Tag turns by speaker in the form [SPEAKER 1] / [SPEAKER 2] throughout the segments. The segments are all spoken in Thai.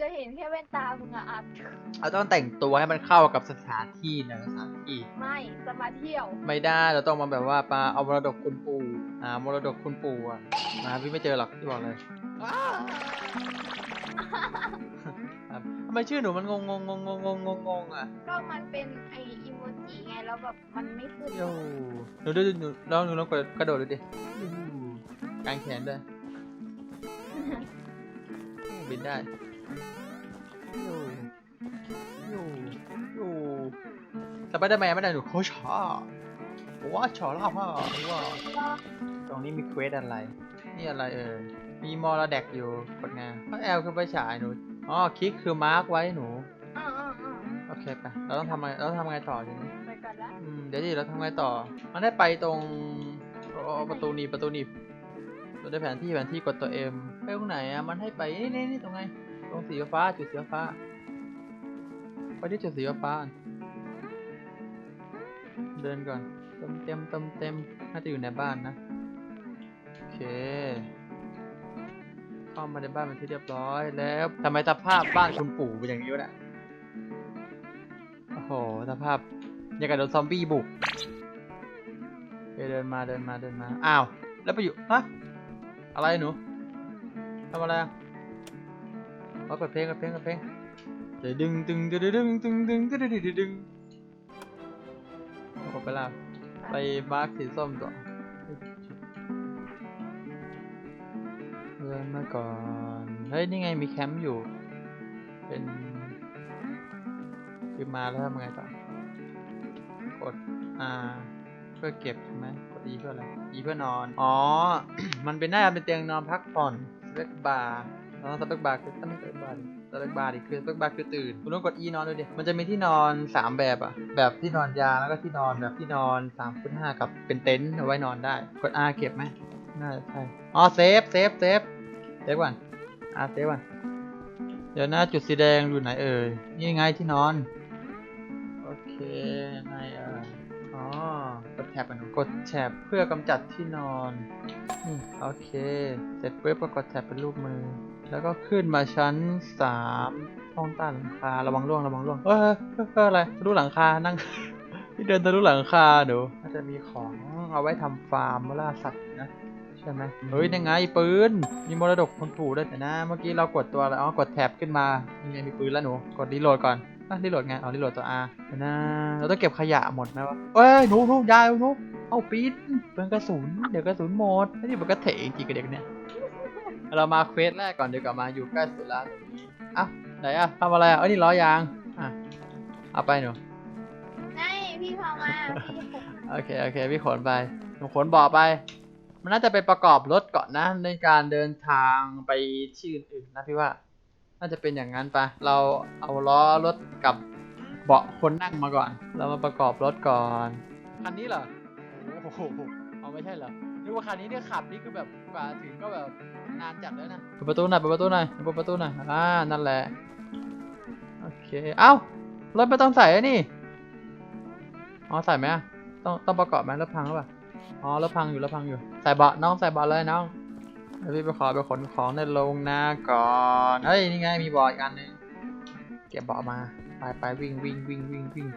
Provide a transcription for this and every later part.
[SPEAKER 1] จะเห็นแค่แว่นตามึงอะอัด
[SPEAKER 2] เราต้องแต่งตัวให้มันเข้ากับสถานที่นะสถานที่
[SPEAKER 1] ไม่จะมาเที่ยว
[SPEAKER 2] ไม่ได้เราต้องมาแบบว่าปาเอามรดกคุณปู่อ่ามรดกคุณปู่อะมาพี่ไม่เจอหรอกที่บอกเลยอ้าวครับทำไมชื่อหนูมันงงงงงงงงงงงอะ
[SPEAKER 1] ก็มันเป็นไออีโมจิไงแล้วแบบมันไม่ขึ้น
[SPEAKER 2] โย่หนูดูหนูลองหนูลองกระกระโดดดูดิอู้กางแขนด้วยโอ้บินได้ โย่โย่โย่สไปเดอร์แมนไม่ได้หนูโคชอว้าชอล่าพ่อว้าตรงนี้มีเควสอะไร นี่อะไรเอ่ยมีมอลแดกอยู่กดงานเพราะแอลคือไปฉายหนูอ๋อคลิกคือมาร์กไว้หนูโอเคไปเราต้องทำอะไงเราต้องทำไงต่อทีนี้
[SPEAKER 1] ไปก่อนละ
[SPEAKER 2] เดี๋ยวดิเราทำไงต่อ มันได้ไปตรงประตูนีบประตูนีบเราได้แผนที่แผนที่กดตัวเอ็มไปตรงไหนอะมันให้ไปนี่นี่ตรงไงต รงสีฟ้าจุดสีฟ้าไปที่จุดสีฟ้า เดินก่อนเต็มเต็มเต็มเต็มน่าจะอยู่ในบ้านนะ โอเค เข้ามาในบ้านเป็นที่เรียบร้อยแล้วทำไมสภาพบ้านคุณปู่เป็นอย่างนี้วะเนี่ยโอ้โหสภาพอย่างกับโดนซอมบี้บุกเคเดินมาเดินมาเดินมา อ้าว แล้วไปอยู่ ฮะ อะไรหนูทำอะไรอะ เอาเปิดเพลงเปิดเพลงเปิดเพลงเดี๋ยวดึงดึงดึงดึงดึงดึงดึงดึงดึงดึงดึงเอาไปล้วไปมาร์คสีส้มต่อเดินมาก่อน เฮ้ย นี่ไงมีแคมป์อยู่ เป็นคือมาแล้วทำไงต่อกด R เพื่อเก็บใช่ไหมกด E เพื่ออะไร E เพื่อนอน อ๋อ มันเป็นหน้าเป็นเตียงนอนพักผ่อนสเปกบาร์ แล้วสเปกบาร์คือตั้งสเปกบาร์สเปกบาร์ดิคือสเปกบาร์คือตื่นคุณต้องกด E นอนด้วยดิมันจะมีที่นอนสามแบบอะแบบที่นอนยาแล้วก็ที่นอนแบบที่นอนสามฟุตห้ากับเป็นเต็นท์เอาไว้นอนได้กด R เก็บไหมน่าจะใช่อ๋อเซฟเซฟเซฟเซฟก่อนอะเซฟก่อนเดี๋ยวหน้าจุดสีแดงอยู่ไหนเอ่ยนี่ไงที่นอนโอเคยังไงเอ่ยอ๋อกดแท็บอะหนูกดแท็บเพื่อกำจัดที่นอนอโอเค เสร็จปุ๊บก็กดแท็บเป็นรูปมือ แล้วก็ขึ้นมาชั้นสามห้องใต้หลังคาระวังร่วงระวังร่วงเออเอออะไรทะลุหลังคานั่งที่เดินทะลุหลังคาเดี๋ยวน่าจะมีของเอาไว้ทำฟาร์มล่าสัตว์นะใช่ไหมเฮ้ยยังไงปืนมีมรดกคนปู่ด้วยแต่นะ เมื่อกี้เรากดตัวอะไรอ๋อกดแท็บขึ้นมายังไงมีปืนแล้วหนูกดรีโหลดก่อนอะรีโหลดไงเอารีโหลดตัว R เดี๋ยวนะเราต้องเก็บขยะหมดไหมวะเอ้ยหนูหนูยายหนูเอาปีนเปลืองกระสุนเดี๋ยวกระสุนหมดนี่มันก็เถจริงกับเด็กเนี่ย เรามาเควสแรกก่อนเดี๋ยวกลับมาอยู่ใกล้สุดแล้วตรงนี้อะไหนอะทำอะไรอะเอ้ยนี่ล้อยางอะเอาไปหนู
[SPEAKER 1] ไงพี่พามาพี่ผม
[SPEAKER 2] โอเคโอเคพี่ขนไปหนูขนบอกไป มันน่าจะไปประกอบรถก่อนนะในการเดินทางไปที่อื่นๆนะพี่ว่า น่าจะเป็นอย่างนั้นปะเราเอาล้อรถกับเบาะคนนั่งมาก่อน เรามาประกอบรถก่อนคันนี้เหรอโอ้โหเอาไม่ใช่เหรอ นึกว่าคันนี้เนี่ยขับนี่คือแบบกว่าถึงก็แบบนานจัดแล้วนะเปิดประตูหน่อยเปิดประตูหน่อยเปิดประตูหน่อยอ่านั่นแหละโอเคเอ้ารถไม่ต้องใส่อะนี่อ๋อใส่ไหมต้องต้องประกอบไหมรถพังหรือเปล่าอ๋อรถพังอยู่รถพังอยู่ใส่เบาะน้องใส่เบาะเลยน้องเดี๋ยวพี่ไปขอไปขนของในโรงนาก่อนเฮ้ยนี่ไงมีเบาะอีกอันหนึงเก็บเบาะมาไปไปวิ่งวิ่งวิ่งวิ่งวิ่ง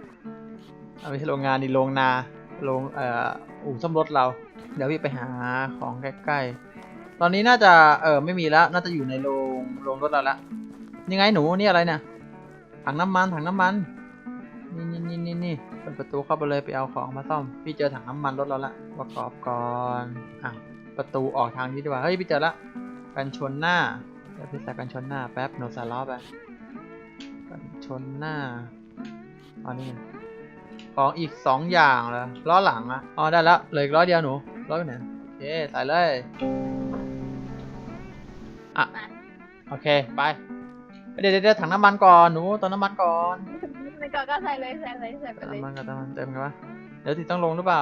[SPEAKER 2] เอาไม่ใช่โรงงานนี่โรงนาโรงเอ่อ อู่ซ่อมรถเรา เดี๋ยวพี่ไปหาของใกล้ๆ ตอนนี้น่าจะเออไม่มีแล้ว น่าจะอยู่ในโรงโรงรถเราละยังไงหนูนี่อะไรเนี่ยถังน้ำมันถังน้ำมัน นี่นี่นี่นี่นี่เปิดประตูเข้าไปเลยไปเอาของมาซ่อม พี่เจอถังน้ำมันรถเราละประกอบก่อนอะประตูออกทางนี้ดีกว่าเฮ้ยพี่เจอละกันชนหน้าเดี๋ยวพี่ใส่กันชนหน้าแป๊บหนูใส่ล้อไปกันชนหน้าอ๋อนี่ ของอีกสองอย่างเหรอล้อหลังอะอ๋อได้แล้วเหลืออีกล้อเดียวหนูล้อไปไหนโอเคใส่เลยอะโอเคไปเดี๋ยวเดี๋ยวเดี๋ยวถังน้ำมันก่อนหนูเติมน้ำมันก่อน
[SPEAKER 1] ในก่อนก็ใส่เลยใส่เลยใส่ไปเลย
[SPEAKER 2] น้ำมันกับน้ำมันเต็มกันปะเดี๋ยวติต้องลงหรือเปล่า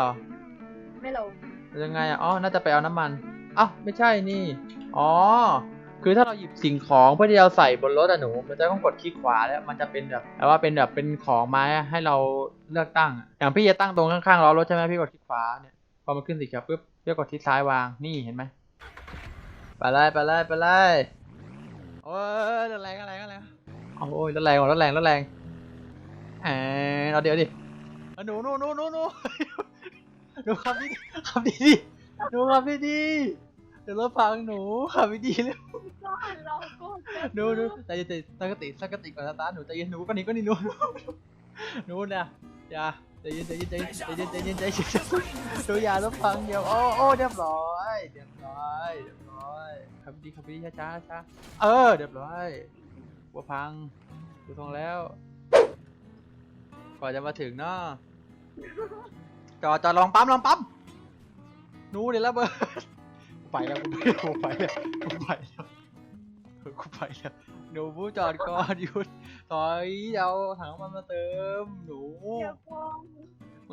[SPEAKER 1] ไม่ลง
[SPEAKER 2] ยังไงอะอ๋อน่าจะไปเอาน้ำมันเอ้าไม่ใช่นี่ อ๋อ คือถ้าเราหยิบสิ่งของเพื่อที่จะใส่บนรถอะหนู มันจะต้องกดคลิกขวาแล้วมันจะเป็นแบบแต่ว่าเป็นแบบเป็นของไม้ให้เราเลือกตั้ง อย่างพี่จะตั้งตรงข้างๆล้อรถใช่ไหมพี่กดคลิกขวาเนี่ยพอมันขึ้นสีเขียวปุ๊บพี่กดที่ซ้ายวางนี่เห็นไหมไปเลยไปเลยไปเลยโอ้ยอะไรอะไรอะไรเอาโอ้ยรถแรงว่ะรถแรงรถแรงแหมเอาเดี๋ยวดิหนูหนูหนูหนูหนูหนูขับดีขับดีดีๆหนูขับดีดี เดี๋ยวรถพังหนูขับดีๆเลย
[SPEAKER 1] ก่อนเราก็
[SPEAKER 2] หนูหนูใจเย็นใจตั้งสติตั้งสติก่อนนะตาหนูใจเย็นหนูก็หนีก็หนีหนูหนูหนูนะอย่าใจเย็นใจเย็นใจเย็นใจเย็นใจเย็นใจเย็นหนูอย่ารถพังเดี๋ยวโอ้โอ้เรียบร้อยเรียบร้อยเรียบร้อยขับดีขับดีช้าช้าช้าเออเรียบร้อยหัวพังดูทรงแล้วก่อนจะมาถึงเนาะจอดจอดลองปั๊มลองปั๊มหนูเดี๋ยวระเบิดกู ไปแล้วกูไปแล้วกูไปแล้วกูไปแล้วหนูบูจอดก่อนหยุดถอยเอาถังน้ำมันมาเติม หนู
[SPEAKER 1] เดี๋ยวก่อน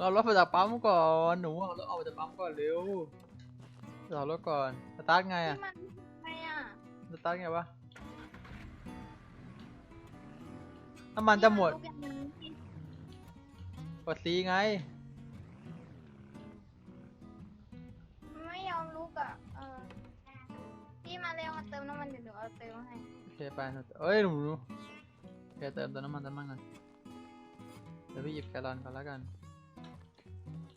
[SPEAKER 2] เอารถมาจากปั๊มก่อนหนูเอารถออกมาจากปั๊มก่อนเร็วเอารถก่อนสตาร์ทไง
[SPEAKER 1] ที่
[SPEAKER 2] อะ
[SPEAKER 1] มันไงอะ
[SPEAKER 2] สตาร์ทไงวะน้ำมันจะหมด
[SPEAKER 1] ที่นรู้อย่างนี้
[SPEAKER 2] กดซีไง
[SPEAKER 1] เร็วมาเติมน้ำมันเดี๋ยวหนูเอาเติมให้
[SPEAKER 2] โอเคไปหนูเอ้ยหนูหนูโอเคเติมเติมน้ำมันเติมน้ำมันกันเดี๋ยวพี่หยิบแกลลอนก่อนแล้วกัน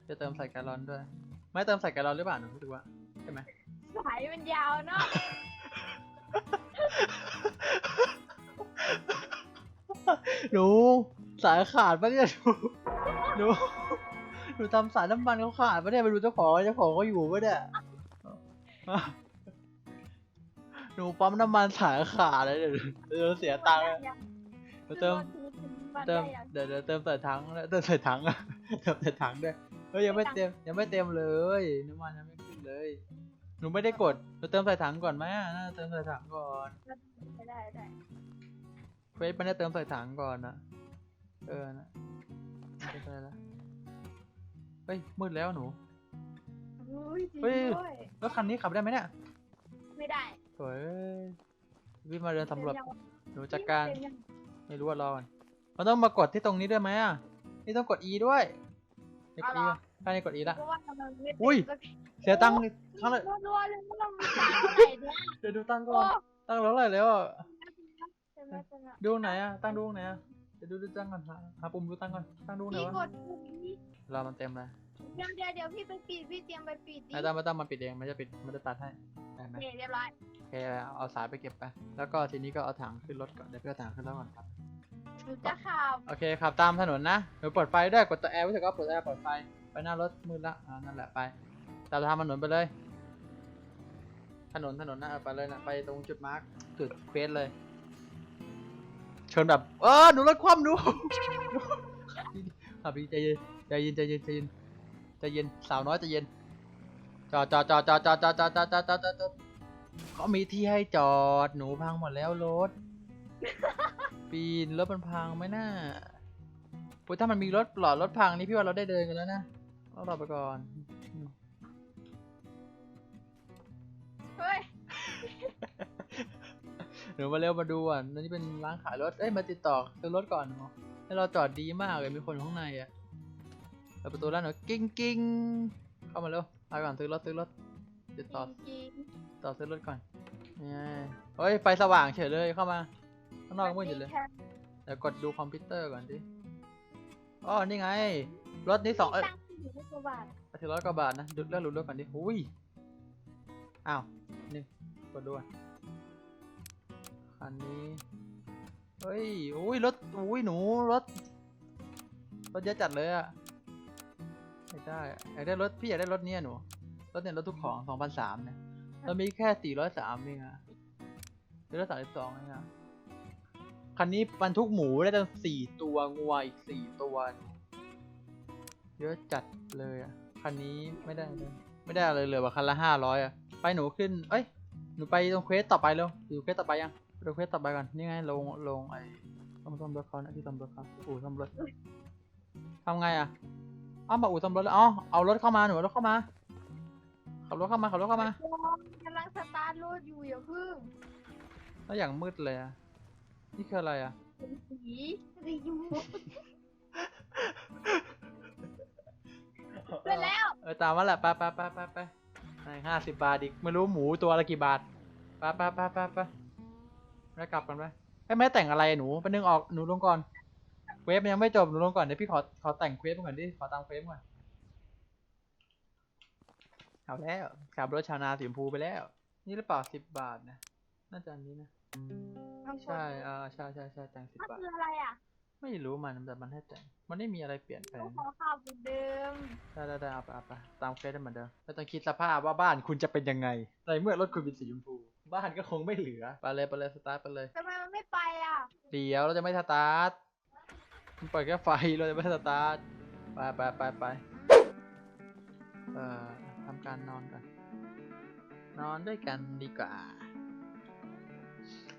[SPEAKER 2] จะเติมใส่แกลลอนด้วย ไม่เติมใส่แกลลอนหรือเปล่าหนูรู้สึกว่าใช่ไหม
[SPEAKER 1] สายมันยาวเนาะ
[SPEAKER 2] หนูสายขาดปะเนี่ยหนูหนูหนูทำสายน้ำมันเขาขาดปะเนี่ยไปดูเจ้าของเจ้าของเขาอยู่ปะเนี่ย หนูปั๊มน้ำมันสายขาดเลยเดี๋ยวเดี๋ยวเสียตังค์อะเดี๋ยวเติม เติมเดี๋ยวเดี๋ยวเติมใส่ถังแล้วเติมใส่ถังอะเติมใส่ถังด้วยเฮ้ยยังไม่เต็มยังไม่เต็มเลยน้ำมันยังไม่ขึ้นเลย หนูไม่ได้กดหนูเติมใส่ถังก่อนไหมอะน่าจะเติมใส่ถังก่อน
[SPEAKER 1] ได้ได้
[SPEAKER 2] เฟซไม่ได้เติมใส่ถังก่อนนะเออนะไม่ใช่ละเฮ้ยมืดแล้วหนู
[SPEAKER 1] อุ้ยจริง
[SPEAKER 2] เฮ้ย
[SPEAKER 1] ด้วย
[SPEAKER 2] รถคันนี้ขับได้ไหมเนี่ย
[SPEAKER 1] ไม่ได้
[SPEAKER 2] สวยเอ้ยวิ่งมาเดินสำรวจ
[SPEAKER 1] เต็มยัง
[SPEAKER 2] หนูจัดการ
[SPEAKER 1] เต็มยัง
[SPEAKER 2] ไม่รู้ว่ารอก่อนมันต้องมากดที่ตรงนี้ด้วยไหมอะนี่ต้องกด E ด้วยนี่กด E ป่ะใช่นี่กด E ละ
[SPEAKER 1] เพราะว่ามันไม่เต็ม
[SPEAKER 2] อุ้ย
[SPEAKER 1] สักที
[SPEAKER 2] เสียตังค์ข้างละ
[SPEAKER 1] รัวๆเลยว่าเรามีตังค์เท่าไหร่เนี่ย
[SPEAKER 2] เดี๋ยวดูตังค์ก่
[SPEAKER 1] โอ้
[SPEAKER 2] อนตังค์เหลือเท่าไหร่แล้วอะ
[SPEAKER 1] เต็มแล้วเต็มแล้ว
[SPEAKER 2] ดูไหนอะตั้งดูไหนอะเดี๋ยวดูดูตังค์ก่อนหาหาปุ่มดูตังค์ก่อนตั้งดูไหน
[SPEAKER 1] พี่
[SPEAKER 2] วะ
[SPEAKER 1] กดปุ่มนี้
[SPEAKER 2] รอมันเต็มเลย
[SPEAKER 1] เดี๋ยวเดี๋ยวเดี๋ยวพี่ไปปิดพี่เตรียมไปปิดดิ
[SPEAKER 2] ไอ้ตั้งไม่ต้องมาปิดเองมันจะปิดมันจะตัดให้ได้ไหม
[SPEAKER 1] เนี่ยเรียบร้อย
[SPEAKER 2] โอเคเอาสายไปเก็บไปแล้วก็ทีนี้ก็เอาถังขึ้นรถก่อนเดี๋ยวพี่เอาถังขึ้นรถก่อนครับ
[SPEAKER 1] หนูจะขับ
[SPEAKER 2] โอเคขับตามถนนนะเดี๋ยวเปิดไฟด้วยกดตัวแอร์รู้สึกว่าเปิดแอร์เปิดไฟไปหน้ารถมืดละอ่านั่นแหละไปตามทางถนนไปเลย ถนนถนนนะเออไปเลยนะไปตรงจุดมาร์กจุดเควสเลยเชิญแบบเออหนูรถคว่ำหนูขับดีใจเย็นใจเย็นใจเย็นใจเย็น ใจเย็นสาวน้อยใจเย็น จอดจอดจอดจอดจอดจอดจอดจอดจอดจอดจอดจอดเขามีที่ให้จอดหนูพังหมดแล้วรถ ปีนรถมันพังไหมน่าปุ้ยถ้ามันมีรถหลอดรถพังนี่พี่ว่าเราได้เดินกันแล้วนะต้องรอไปก่อน
[SPEAKER 1] เฮ้ย
[SPEAKER 2] หนูมาเร็วมาดูอะนี่เป็นร้านขายรถ เอ้ยมาติดต่อซื้อรถก่อนเนาะให้เราจอดดีมากเลยมีคนข้างในอะ ปิดประตูร้านหน่อยกิ้งกิ้งเข้ามาเร็วไปก่อนซื้อรถซื้อรถติดต่อ
[SPEAKER 1] จริง
[SPEAKER 2] ต่อซื้อรถก่อนนี่ไงเฮ้ยไฟสว่างเฉยเลยเข้ามาข้าง
[SPEAKER 1] ๆ
[SPEAKER 2] นอกมืดอยู่เลย
[SPEAKER 1] แค่
[SPEAKER 2] เดี๋ยวกดดูคอมพิวเตอร์ก่อนดิอ๋อนี่ไง รถนี้สองเอ้ย
[SPEAKER 1] ตั้งสี่ร้อยกว่าบาท
[SPEAKER 2] ถึงร้อยกว่าบาทนะดูเลือกดูรถก่อนดิหุยอ้าวนี่กดดูอะคันนี้ เฮ้ย อุ้ยรถ อุ้ยหนูรถ รถเยอะจัดเลยอะ ไม่ได้อะอยากได้รถพี่อยากได้รถเนี้ยหนูรถเนี่ยรถทุกของสองพันสามเนี่ยเรามีแค่สี่ร้อยสามเองอะสี่ร้อยสามสิบสองเองอะคันนี้บรรทุกหมูได้ตั้งสี่ตัวงัวอีกสี่ตัวเยอะจัดเลยอะคันนี้ไม่ได้เลยไม่ได้อะไรเลยว่ะคันละห้าร้อยอะไปหนูขึ้น เอ้ยหนูไปตรงเควสต่อไปเร็วอยู่เควสต่อไปยังไปดูเควสต่อไปก่อนนี่ไงลงลงไอ้ต้องซ่อมรถเขานะที่ซ่อมรถเขาอู่ซ่อมรถทำไงอะ เอ้ามาอู่ซ่อมรถแล้วอ๋อเอารถเข้ามาหนูเอารถเข้ามา ขับรถเข้ามาขับรถเข้ามา
[SPEAKER 1] กำลังสตาร์ทรถอยู่อย่าพึ่ง
[SPEAKER 2] แล้วอย่างมืดเลยอะนี่คืออะไรอะ
[SPEAKER 1] เป็นสีสีชมพูไปแล้ว
[SPEAKER 2] เออตามมาแหละไปไปไปไปไปห้าสิบบาทอีกไม่รู้หมูตัวละกี่บาทไปไปไปไปไปแล้วกลับกันไปไอ้ยไม่แต่งอะไรหนูไปนึงออกหนูลงก่อน เวฟมันยังไม่จบหนูลงก่อนเดี๋ยวพี่ขอขอแต่งเควสก่อนดิขอตามเควสก่อนเอาแล้วขับรถชาวนาสีชมพูไปแล้ว นี่หรือเปล่าสิบบาทนะน่าจะอันนี้นะ
[SPEAKER 1] ข้างบน
[SPEAKER 2] ใช่อ่าใช่ใช่ใช่แต่งสิบ
[SPEAKER 1] มัน
[SPEAKER 2] บาท
[SPEAKER 1] คืออะไรอะ
[SPEAKER 2] ไม่รู้มันแต่มันให้แต่ง มันไม่มีอะไรเปลี่ยนแปล
[SPEAKER 1] ต้องงขอข่าวเหมือนเดิม
[SPEAKER 2] ได้ได้ได้เอาไปเอาไปตามเฟซได้เหมือนเดิมไม่ต้องคิดสภาพว่าบ้านคุณจะเป็นยังไงในเมื่อรถคุณเป็นสีชมพู บ้านก็คงไม่เหลือ ไปเลยไปเลยสตาร์ทไปเลย
[SPEAKER 1] ทำไมมันไม่ไปอะ
[SPEAKER 2] เดี๋ยวเราจะไม่สตาร์ท มันเปิดแค่ไฟเราจะไม่สตาร์ทไปไปไปไปเอ่อทำการนอนกัน นอนด้วยกันดีกว่า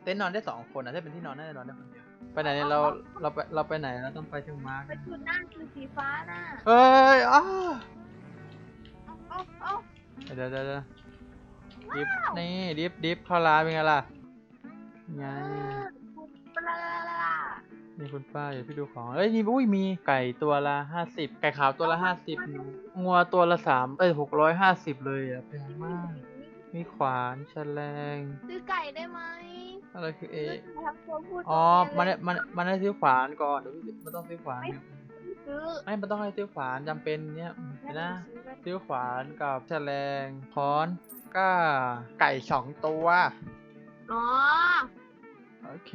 [SPEAKER 2] เต็นท์นอนได้สองคนนะถ้าเป็นที่นอนน่าจะนอนได้คนเดียวไปไหนเนี่ยเราเราไปเราไปไหนเราต้องไปเชียงมาร์ก
[SPEAKER 1] ไปจุดนั่งคือสีฟ้าน่ะ
[SPEAKER 2] เอ้ยอ้า
[SPEAKER 1] เอาเอาเอา
[SPEAKER 2] เดี๋ยวเดี๋ยวเดี๋ยวดิฟนี่ดิฟดิฟเข้าร้านเป็นไงล่ะไง
[SPEAKER 1] ปลาลาลา
[SPEAKER 2] นี่คุณป้าเดี๋ยวพี่ดูของ เอ้ยนี่อุ้ยมีไก่ตัวละห้าสิบไก่ขาวตัวละห้าสิบงัวตัวละสามเอ้ยหกร้อยห้าสิบเลยอะแพงมาก มีขวานแฉลง
[SPEAKER 1] ซื้อไก่ได้ไหม
[SPEAKER 2] อะไรคือเอ
[SPEAKER 1] ซื้อทั้งตัวผู้ตัว
[SPEAKER 2] อ๋อ มัน
[SPEAKER 1] เมี
[SPEAKER 2] ได้
[SPEAKER 1] ยเลย
[SPEAKER 2] มันมันได้ซื้อขวานก่อนเดี๋ยวพี่มันต้องซื้อขวานเนี่ย
[SPEAKER 1] ซื้อ
[SPEAKER 2] ไม่มันต้องให้ซื้อขวานจำเป็นเนี่ยเดี๋ยวนะ
[SPEAKER 1] ซื้อไป
[SPEAKER 2] ซื้อขวานกับแฉลงค้อนก้าไก่สองตัว
[SPEAKER 1] อ๋อ
[SPEAKER 2] โอเค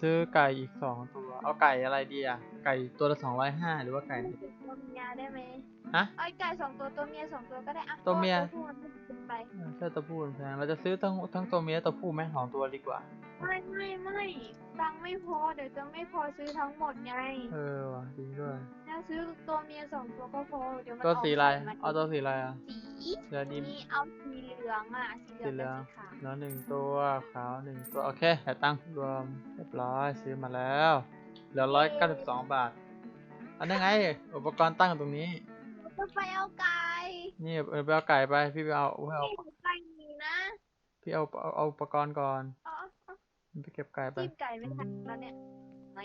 [SPEAKER 2] ซื้อไก่อีกสองตัว เอาไก่อะไรดีอะ ไก่ตัวละสองร้อยห้าหรือว่าไก่
[SPEAKER 1] ตัวเมียได้ไหม
[SPEAKER 2] ฮะ
[SPEAKER 1] ไอ้ไก่สองตัวตัวเมียสองตัวก็ได้อะ
[SPEAKER 2] ตัวเมีย
[SPEAKER 1] พราะาตัวผู้มัน ไม่กินไป
[SPEAKER 2] เออใช่ตัวผู้มันแพงเราจะซื้อทั้งทั้งตัวเมียและตัวผู้ไหมสองตัวดีกว่า
[SPEAKER 1] ไม่ไม่ไม่ตังค์ไม่พอเดี๋ยวจะไม่พอซื้อทั้งหมดไง
[SPEAKER 2] เออว่ะจริงด้วย
[SPEAKER 1] ถ้าซื้อตัวเมียสองตัวก็พอเดี๋ยวมัน
[SPEAKER 2] ตัว
[SPEAKER 1] ออก
[SPEAKER 2] สีอะไร
[SPEAKER 1] มา
[SPEAKER 2] เอาตัวสีอะไรอะ
[SPEAKER 1] สี
[SPEAKER 2] เดี๋ยวนี้
[SPEAKER 1] นี่เอาสีเหลืองอะสีเหลื
[SPEAKER 2] สี
[SPEAKER 1] อง
[SPEAKER 2] เหลื
[SPEAKER 1] กั
[SPEAKER 2] อบง
[SPEAKER 1] สีขาว
[SPEAKER 2] แล้วหนึ่งตัวขาวหนึ่งตัวโอเคแต่ตังค์รวมเรียบร้อยซื้อมาแล้วเหลือร้อยเก้าสิบสองบาทอันนี้ไงอุปกรณ์ตั้งตรงนี้
[SPEAKER 1] จะไปเอาไก่
[SPEAKER 2] นี่เออไปเอาไก่ไป พี่ไปเอาไปเอา
[SPEAKER 1] นี่ไก่มีนะ
[SPEAKER 2] พี่เอาเอาเอาอุปกรณ์ก่อน
[SPEAKER 1] เอ๋อา
[SPEAKER 2] ไปเก็บไก่ไป
[SPEAKER 1] จิ้มไก่ไม่ทันแล้วเนี่ย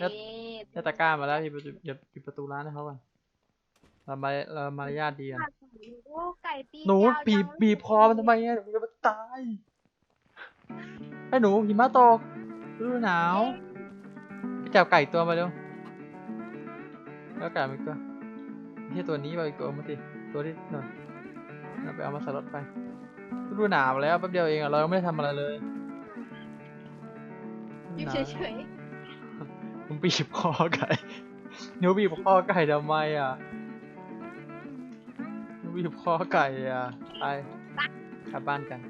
[SPEAKER 2] แล้ว
[SPEAKER 1] นี่
[SPEAKER 2] ได้ตะกร้ามาแล้วพี่ไปอย่าปิดประตูร้านให้เขาก่อนเรามาเรามารยาทดีอะ
[SPEAKER 1] โอ้ไก่ตี
[SPEAKER 2] หนู
[SPEAKER 1] ยาว
[SPEAKER 2] บีบ
[SPEAKER 1] จัง
[SPEAKER 2] บีบคอมันทำไมอะเดี๋ยวมันจะมาตายไอ้หนูหิมะตกฤดูหนาวไปจับไก่ตัวมาเร็วแล้วไก่มาอีกตัวไม่ใช่ตัวนี้ไปอีกตัวมาสิตัวที่นั่นเรา ไปเอามาใส่รถไปฤดูหนาวแล้วแป๊บเดียวเองอะเรายังไม่ได้ทำอะไรเลย
[SPEAKER 1] อยู่
[SPEAKER 2] ฤดูหนาว
[SPEAKER 1] เฉย
[SPEAKER 2] มึงบีบคอไก่หนูบีบคอไก่ทำไมอะหนูบีบคอไก่อะไปกลับบ้านกัน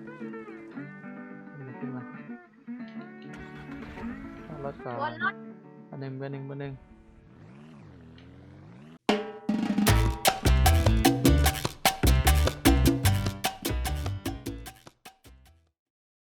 [SPEAKER 2] ขึ้นมาขึ้นมาเอารถก่อ
[SPEAKER 1] ๆวน
[SPEAKER 2] น
[SPEAKER 1] รถ
[SPEAKER 2] อันหนึ่งเบอร์หนึ่งเบอร์หนึ่ง